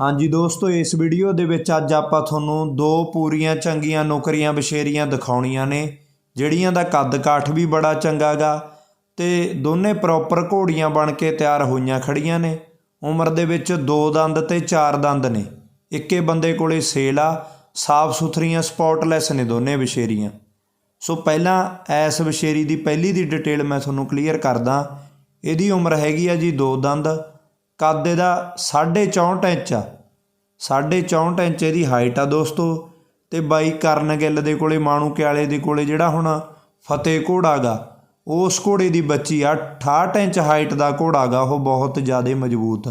ਹਾਂਜੀ ਦੋਸਤੋ, ਇਸ ਵੀਡੀਓ ਦੇ ਵਿੱਚ ਅੱਜ ਆਪਾਂ ਤੁਹਾਨੂੰ ਦੋ ਪੂਰੀਆਂ ਚੰਗੀਆਂ ਨੌਕਰੀਆਂ ਬਸ਼ੇਰੀਆਂ ਦਿਖਾਉਣੀਆਂ ਨੇ, ਜਿਹੜੀਆਂ ਦਾ ਕੱਦ ਕਾਠ ਵੀ ਬੜਾ ਚੰਗਾ ਗਾ ਤੇ ਦੋਨੇ ਪ੍ਰੋਪਰ ਘੋੜੀਆਂ ਬਣ ਕੇ ਤਿਆਰ ਹੋਈਆਂ ਖੜੀਆਂ ਨੇ। ਉਮਰ ਦੇ ਵਿੱਚ ਦੋ ਦੰਦ ਤੇ ਚਾਰ ਦੰਦ ਨੇ। ਇੱਕੇ ਬੰਦੇ ਕੋਲੇ ਸੇਲ ਆ ਸਾਫ਼ ਸੁਥਰੀਆਂ ਸਪੌਟਲੈਸ ਨੇ ਦੋਨੇ ਬਸ਼ੇਰੀਆਂ। ਸੋ ਪਹਿਲਾਂ ਐਸ ਬਸ਼ੇਰੀ ਦੀ ਪਹਿਲੀ ਦੀ ਡਿਟੇਲ ਮੈਂ ਤੁਹਾਨੂੰ ਕਲੀਅਰ ਕਰਦਾ। ਇਹਦੀ ਉਮਰ ਹੈਗੀ ਆ ਜੀ ਦੋ ਦੰਦ। ਕੱਦ ਇਹਦਾ 64 ਇੰਚ ਆ। 64 ਇੰਚ ਇਹਦੀ ਹਾਈਟ ਆ ਦੋਸਤੋ। ਤੇ ਬਾਈ ਕਰਨ ਗਿੱਲ ਦੇ ਕੋਲੇ, ਮਾਣੂ ਕਿਆਲੇ ਦੇ ਕੋਲੇ ਜਿਹੜਾ ਹੁਣ ਫਤਿਹ ਘੋੜਾ ਗਾ, ਉਸ ਘੋੜੇ ਦੀ ਬੱਚੀ ਆ। 68 ਇੰਚ ਹਾਈਟ ਦਾ ਘੋੜਾ ਗਾ, ਉਹ ਬਹੁਤ ਜ਼ਿਆਦਾ ਮਜ਼ਬੂਤ।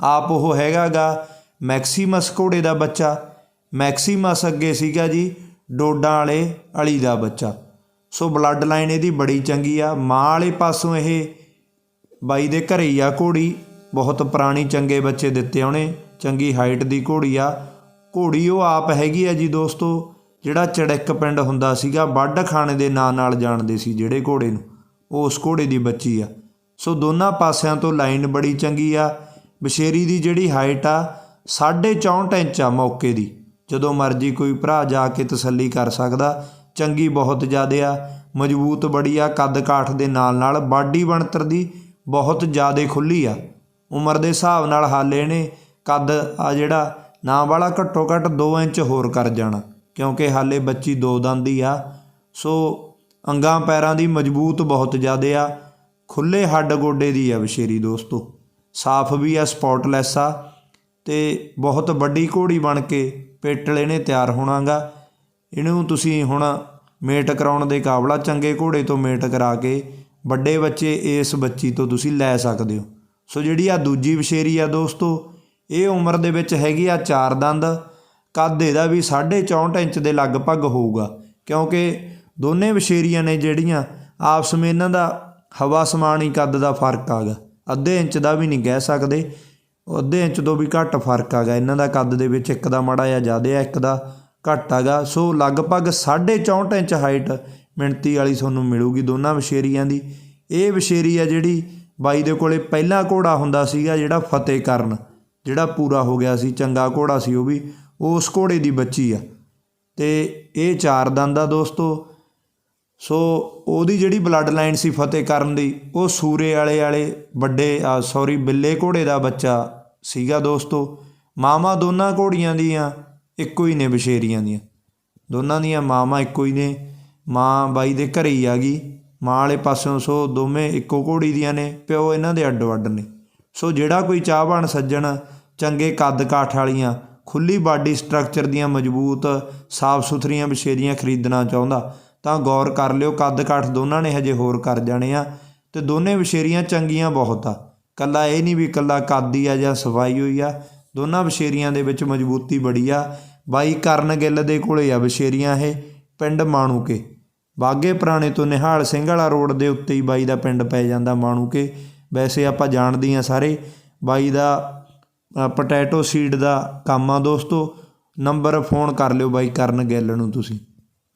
ਆਪ ਉਹ ਹੈਗਾ ਗਾ ਮੈਕਸੀਮਸ ਘੋੜੇ ਦਾ ਬੱਚਾ। ਮੈਕਸੀਮਸ ਅੱਗੇ ਸੀਗਾ ਜੀ ਡੋਡਾਂ ਵਾਲੇ ਅਲੀ ਦਾ ਬੱਚਾ। ਸੋ ਬਲੱਡ ਲਾਈਨ ਇਹਦੀ ਬੜੀ ਚੰਗੀ ਆ। ਮਾਂ ਵਾਲੇ ਪਾਸੋਂ ਇਹ ਬਾਈ ਦੇ ਘਰੇ ਹੀ ਆ ਘੋੜੀ। ਬਹੁਤ ਪੁਰਾਣੀ ਚੰਗੇ ਬੱਚੇ ਦਿੱਤੇ ਉਹਨੇ, ਚੰਗੀ ਹਾਈਟ ਦੀ ਘੋੜੀ ਆ। ਘੋੜੀ ਉਹ ਆਪ ਹੈਗੀ ਆ ਜੀ ਦੋਸਤੋ, ਜਿਹੜਾ ਚੜਿੱਕ ਪਿੰਡ ਹੁੰਦਾ ਸੀਗਾ, ਵੱਢ ਖਾਣੇ ਦੇ ਨਾਂ ਨਾਲ ਜਾਣਦੇ ਸੀ ਜਿਹੜੇ ਘੋੜੇ ਨੂੰ। ਉਹ ਉਸ ਘੋੜੇ ਦੀ ਬੱਚੀ ਆ। ਸੋ ਦੋਨਾਂ ਪਾਸਿਆਂ ਤੋਂ ਲਾਈਨ ਬੜੀ ਚੰਗੀ ਆ। ਬਸ਼ੇਰੀ ਦੀ ਜਿਹੜੀ ਹਾਈਟ ਆ 64 ਇੰਚ ਆ ਮੌਕੇ ਦੀ। ਜਦੋਂ ਮਰਜ਼ੀ ਕੋਈ ਭਰਾ ਜਾ ਕੇ ਤਸੱਲੀ ਕਰ ਸਕਦਾ, ਚੰਗੀ ਬਹੁਤ ਜ਼ਿਆਦੇ ਆ, ਮਜ਼ਬੂਤ ਬੜੀ ਆ ਕੱਦ ਕਾਠ ਦੇ ਨਾਲ ਨਾਲ ਬਾਡੀ ਬਣਤਰ ਦੀ ਬਹੁਤ ਜ਼ਿਆਦੇ ਖੁੱਲੀ ਆ। ਉਮਰ ਦੇ ਹਿਸਾਬ ਨਾਲ ਹਾਲੇ ਨੇ ਕੱਦ ਆ ਜਿਹੜਾ, ਨਾ ਵਾਲਾ ਘੱਟੋ ਘੱਟ 2 ਇੰਚ ਹੋਰ ਕਰ ਜਾਣਾ, ਕਿਉਂਕਿ ਹਾਲੇ ਬੱਚੀ ਦੋ ਦੰਦੀ ਆ। ਸੋ ਅੰਗਾਂ ਪੈਰਾਂ ਦੀ ਮਜ਼ਬੂਤ ਬਹੁਤ ਜ਼ਿਆਦੇ ਆ। ਖੁੱਲੇ ਹੱਡ ਗੋਡੇ ਦੀ ਆ ਬਸ਼ੇਰੀ ਦੋਸਤੋ। ਸਾਫ਼ ਵੀ ਆ, ਸਪੌਟਲੈਸ ਆ। ਤੇ ਬਹੁਤ ਵੱਡੀ ਘੋੜੀ ਬਣ ਕੇ ਪੇਟਲੇ ਨੇ ਤਿਆਰ ਹੋਣਾਗਾ। ਇਹਨੂੰ ਤੁਸੀਂ ਹੁਣ ਮੇਟ ਕਰਾਉਣ ਦੇ ਕਾਬਲਾ ਚੰਗੇ ਘੋੜੇ ਤੋਂ ਮੇਟ ਕਰਾ ਕੇ ਵੱਡੇ ਬੱਚੇ ਇਸ ਬੱਚੀ ਤੋਂ ਤੁਸੀਂ ਲੈ ਸਕਦੇ ਹੋ। ਸੋ ਜਿਹੜੀ ਆ ਦੂਜੀ ਬਸ਼ੇਰੀ ਆ ਦੋਸਤੋ, ਇਹ ਉਮਰ ਦੇ ਵਿੱਚ ਹੈਗੀ ਆ ਚਾਰ ਦੰਦ। ਕੱਦ ਇਹਦਾ ਵੀ 64 ਇੰਚ ਦੇ ਲਗਭਗ ਹੋਊਗਾ, ਕਿਉਂਕਿ ਦੋਨੇ ਬਸ਼ੇਰੀਆਂ ਨੇ ਜਿਹੜੀਆਂ, ਆਪਸ ਵਿੱਚ ਇਹਨਾਂ ਦਾ ਹਵਾ ਸਮਾਨ ਹੀ ਕੱਦ ਦਾ ਫ਼ਰਕ ਆਗਾ ਅੱਧੇ ਇੰਚ ਦਾ ਵੀ ਨਹੀਂ ਕਹਿ ਸਕਦੇ। ਅੱਧੇ ਇੰਚ ਤੋਂ ਵੀ ਘੱਟ ਫ਼ਰਕ ਆਗਾ ਇਹਨਾਂ ਦਾ ਕੱਦ ਦੇ ਵਿੱਚ ਇੱਕ ਦਾ ਮਾੜਾ ਜਿਹਾ ਜ਼ਿਆਦਾ ਆ, ਇੱਕ ਦਾ ਘੱਟ ਆਗਾ ਸੋ ਲਗਭਗ 64 ਇੰਚ ਹਾਈਟ ਮਿਣਤੀ ਵਾਲੀ ਤੁਹਾਨੂੰ ਮਿਲੂਗੀ ਦੋਨਾਂ ਬਸ਼ੇਰੀਆਂ ਦੀ। ਇਹ ਬਸ਼ੇਰੀ ਆ ਜਿਹੜੀ ਬਾਈ ਦੇ ਕੋਲੇ ਪਹਿਲਾ ਘੋੜਾ ਹੁੰਦਾ ਸੀਗਾ ਜਿਹੜਾ ਫਤਿਹ ਕਰਨ, ਜਿਹੜਾ ਪੂਰਾ ਹੋ ਗਿਆ ਸੀ, ਚੰਗਾ ਘੋੜਾ ਸੀ ਉਹ ਵੀ ਉਸ ਘੋੜੇ ਦੀ ਬੱਚੀ ਆ। ਤੇ ਇਹ ਚਾਰ ਦੰਦ ਆ ਦੋਸਤੋ। ਸੋ ਉਹਦੀ ਜਿਹੜੀ ਬਲੱਡ ਲਾਈਨ ਸੀ ਫਤਿਹ ਕਰਨ ਦੀ, ਉਹ ਸੂਰੇ ਵਾਲੇ ਵਾਲੇ ਵੱਡੇ ਸੌਰੀ ਬਿੱਲੇ ਘੋੜੇ ਦਾ ਬੱਚਾ ਸੀਗਾ ਦੋਸਤੋ। ਮਾਮਾ ਦੋਨਾਂ ਘੋੜੀਆਂ ਦੀਆਂ ਇੱਕੋ ਹੀ ਨੇ, ਬਸ਼ੇਰੀਆਂ ਦੀਆਂ। ਦੋਨਾਂ ਦੀਆਂ ਮਾਮਾ ਇੱਕੋ ਹੀ ਨੇ। ਮਾਂ ਬਾਈ ਦੇ ਘਰੇ ਹੀ ਆ ਗਈ। ਮਾਂ ਵਾਲੇ ਪਾਸਿਓਂ ਸੋ ਦੋਵੇਂ ਇੱਕੋ ਘੋੜੀ ਦੀਆਂ ਨੇ, ਪਿਓ ਇਹਨਾਂ ਦੇ ਅੱਡੋ ਅੱਡ ਨੇ। ਸੋ ਜਿਹੜਾ ਕੋਈ ਚਾਹਵਾਨ ਸੱਜਣ, ਚੰਗੇ ਕੱਦ ਕਾਠ ਵਾਲੀਆਂ, ਖੁੱਲੀ ਬਾਡੀ ਸਟਰਕਚਰ ਦੀਆਂ ਮਜ਼ਬੂਤ ਸਾਫ਼ ਸੁਥਰੀਆਂ ਬਸ਼ੇਰੀਆਂ ਖਰੀਦਣਾ ਚਾਹੁੰਦਾ, ਤਾਂ ਗੌਰ ਕਰ ਲਿਓ ਕੱਦ ਕਾਠ ਦੋਨਾਂ ਨੇ ਹਜੇ ਹੋਰ ਕਰ ਜਾਣੇ ਆ ਤੇ ਦੋਨੇ ਬਸ਼ੇਰੀਆਂ ਚੰਗੀਆਂ ਬਹੁਤ ਆ। ਕੱਲਾ ਇਹ ਨਹੀਂ ਵੀ ਕੱਲਾ ਕੱਦ ਹੀ ਆ ਜਾਂ ਸਫ਼ਾਈ ਹੋਈ ਆ, ਦੋਨਾਂ ਬਸ਼ੇਰੀਆਂ ਦੇ ਵਿੱਚ ਮਜ਼ਬੂਤੀ ਬੜੀ ਆ। ਬਾਈ ਕਰਨ ਗਿੱਲ ਦੇ ਕੋਲੇ ਆ ਬਸ਼ੇਰੀਆਂ ਇਹ, ਪਿੰਡ ਮਾਣੂਕੇ। ਬਾਗੇ ਪੁਰਾਣੇ ਤੋਂ ਨਿਹਾਲ ਸਿੰਘ ਵਾਲਾ ਰੋਡ ਦੇ ਉੱਤੇ ਹੀ ਬਾਈ ਦਾ ਪਿੰਡ ਪੈ ਜਾਂਦਾ ਮਾਣੂਕੇ ਵੈਸੇ ਆਪਾਂ ਜਾਣਦੇ ਆ ਸਾਰੇ, ਬਾਈ ਦਾ ਪੋਟੈਟੋ ਸੀਡ ਦਾ ਕੰਮ ਆ ਦੋਸਤੋ। ਨੰਬਰ ਫੋਨ ਕਰ ਲਿਓ ਬਾਈ ਕਰਨ ਗਿੱਲ ਨੂੰ ਤੁਸੀਂ।